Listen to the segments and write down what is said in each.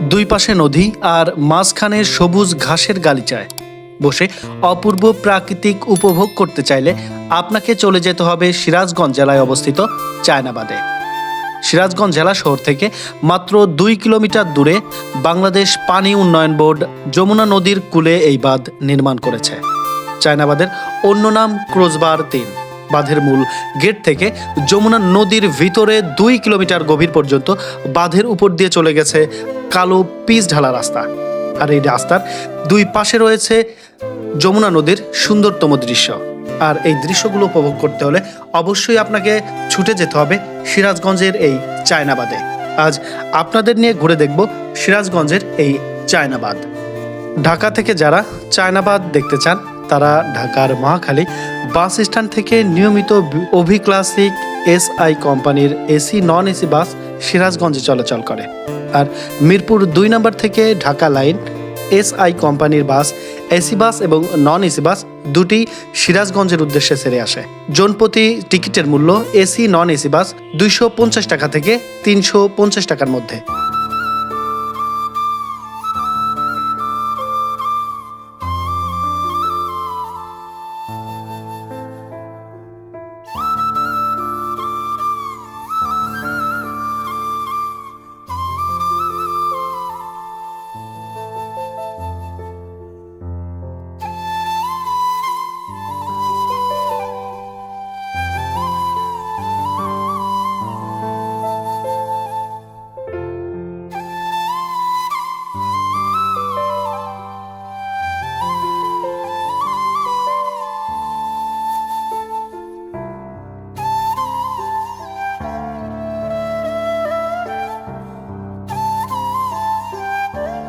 দুই পাশে নদী আর মাঝখানে সবুজ ঘাসের গালিচায়। বসে অপূর্ব প্রাকৃতিক উপভোগ করতে চাইলে আপনাকে চলে যেতে হবে সিরাজগঞ্জ জেলায় অবস্থিত চায়নাবাদে। সিরাজগঞ্জ জেলা শহর থেকে মাত্র দুই কিলোমিটার দূরে বাংলাদেশ পানি উন্নয়ন বোর্ড যমুনা নদীর কূলে এই বাঁধ নির্মাণ করেছে। চায়নাবাদের অন্য নাম ক্রোজবার তিন। বাঁধের মূল গেট থেকে যমুনা নদীর ভিতরে দুই কিলোমিটার গভীর পর্যন্ত বাঁধের উপর দিয়ে চলে গেছে কালো পিচ ঢালা রাস্তা। আর এই রাস্তার দুই পাশে রয়েছে যমুনা নদীর সুন্দরতম দৃশ্য। আর এই দৃশ্যগুলো উপভোগ করতে হলে অবশ্যই আপনাকে ছুটে যেতে হবে সিরাজগঞ্জের এই চায়নাবাদে। আজ আপনাদের নিয়ে ঘুরে দেখব সিরাজগঞ্জের এই চায়নাবাদ। ঢাকা থেকে যারা চায়নাবাদ দেখতে চান তারা ঢাকার মহাখালী বাস স্ট্যান্ড থেকে নিয়মিত অভি ক্লাসিক এস আই কোম্পানির এসি, নন এসি বাস সিরাজগঞ্জে চলাচল করে। আর মিরপুর দুই নম্বর থেকে ঢাকা লাইন এস আই কোম্পানির বাস, এসি বাস এবং নন এসি বাস দুটি সিরাজগঞ্জের উদ্দেশ্যে ছেড়ে আসে। জনপ্রতি টিকিটের মূল্য এসি, নন এসি বাস দুইশো পঞ্চাশ টাকা থেকে তিনশো পঞ্চাশ টাকার মধ্যে।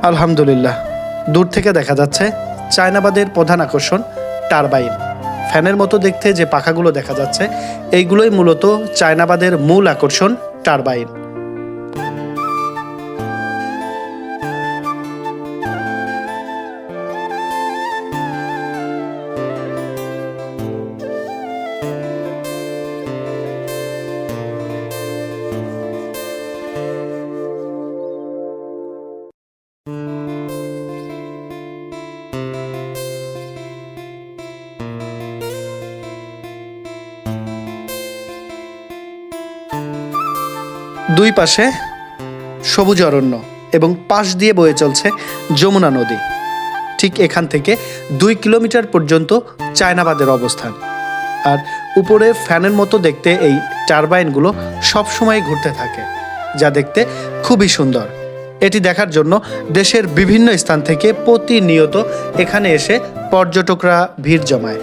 আলহামদুলিল্লাহ। দূর থেকে দেখা যাচ্ছে চায়নাবাদের প্রধান আকর্ষণ টারবাইন। ফ্যানের মতো দেখতে যে পাখাগুলো দেখা যাচ্ছে, এইগুলোই মূলত চায়নাবাদের মূল আকর্ষণ টারবাইন। দুই পাশে সবুজ অরণ্য এবং পাশ দিয়ে বয়ে চলছে যমুনা নদী। ঠিক এখান থেকে দুই কিলোমিটার পর্যন্ত চায়নাবাদের অবস্থান। আর উপরে ফ্যানের মতো দেখতে এই টারবাইনগুলো সবসময় ঘুরতে থাকে, যা দেখতে খুবই সুন্দর। এটি দেখার জন্য দেশের বিভিন্ন স্থান থেকে প্রতিনিয়ত এখানে এসে পর্যটকরা ভিড় জমায়।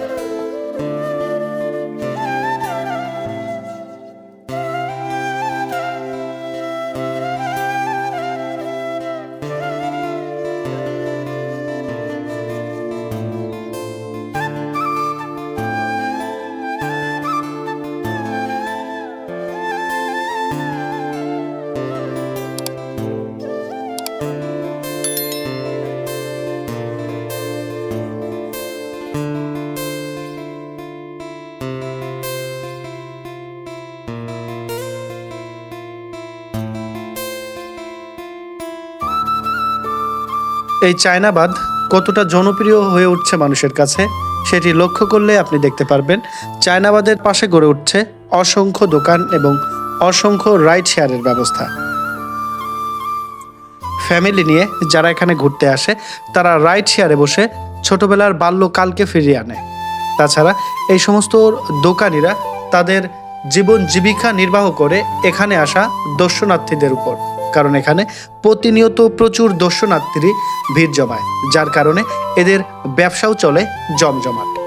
এই চায়নাবাদ কতটা জনপ্রিয় হয়ে উঠছে মানুষের কাছে, সেটি লক্ষ্য করলে আপনি দেখতে পারবেন চায়নাবাদের পাশে গড়ে উঠছে অসংখ্য দোকান এবং অসংখ্য রাইড শেয়ারের ব্যবস্থা। ফ্যামিলি নিয়ে যারা এখানে ঘুরতে আসে, তারা রাইড শেয়ারে বসে ছোটবেলার বাল্যকালকে ফিরিয়ে আনে। তাছাড়া এই সমস্ত দোকানিরা তাদের জীবন জীবিকা নির্বাহ করে এখানে আসা দর্শনার্থীদের উপর। কারণ এখানে প্রতিনিয়ত প্রচুর দর্শনার্থী ভিড় জমায় যার কারণে এদের ব্যবসাও চলে জমজমাট।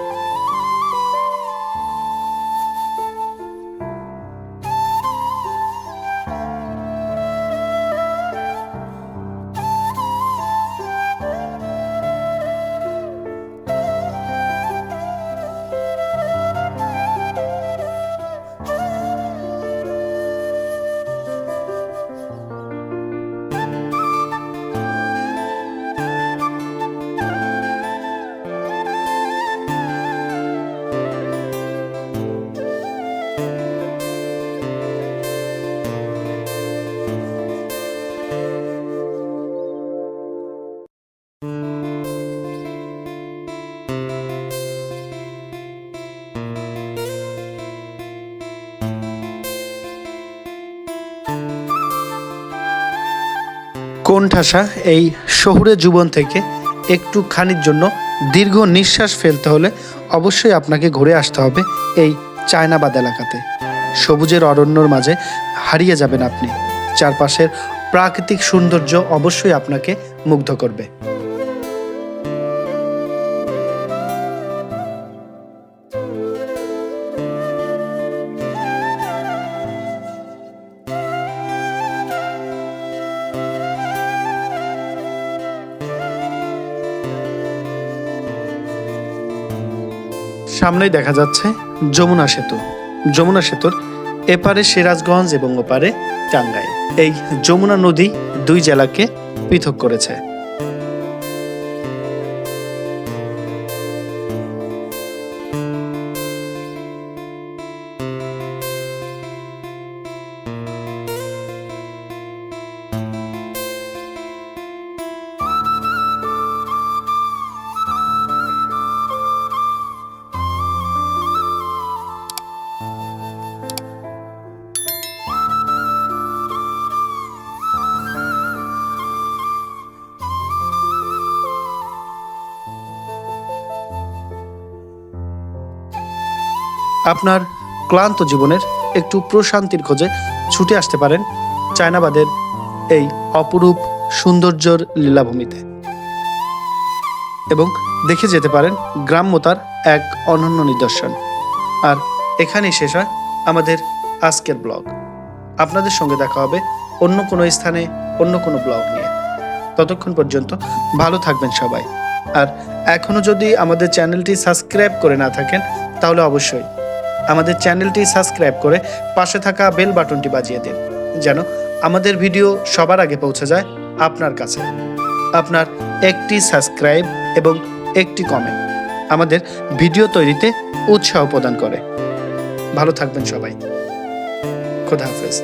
কোণঠাসা এই শহুরে জীবন থেকে একটু খানির জন্য দীর্ঘ নিঃশ্বাস ফেলতে হলে অবশ্যই আপনাকে ঘুরে আসতে হবে এই চায়নাবাদ এলাকাতে। সবুজের অরণ্যর মাঝে হারিয়ে যাবেন আপনি। চারপাশের প্রাকৃতিক সৌন্দর্য অবশ্যই আপনাকে মুগ্ধ করবে। সামনেই দেখা যাচ্ছে যমুনা সেতু। যমুনা সেতুর এপারে সিরাজগঞ্জ এবং ওপারে টাঙ্গাইল। এই যমুনা নদী দুই জেলাকে পৃথক করেছে। আপনার ক্লান্ত জীবনের একটু প্রশান্তির খোঁজে ছুটে আসতে পারেন চায়নাবাদের এই অপরূপ সৌন্দর্যর লীলাভূমিতে। এবং দেখে যেতে পারেন গ্রাম্যতার এক অনন্য নিদর্শন। আর এখানেই শেষ হয় আমাদের আজকের ব্লগ। আপনাদের সঙ্গে দেখা হবে অন্য কোনো স্থানে, অন্য কোনো ব্লগ নিয়ে। ততক্ষণ পর্যন্ত ভালো থাকবেন সবাই। আর এখনও যদি আমাদের চ্যানেলটি সাবস্ক্রাইব করে না থাকেন, তাহলে অবশ্যই আমাদের চ্যানেলটি সাবস্ক্রাইব করে পাশে থাকা বেল বাটনটি বাজিয়ে দিন, যেন আমাদের ভিডিও সবার আগে পৌঁছে যায় আপনার কাছে। আপনার একটি সাবস্ক্রাইব এবং একটি কমেন্ট আমাদের ভিডিও তৈরিতে উৎসাহ প্রদান করে। ভালো থাকবেন সবাই। খোদা হাফেজ।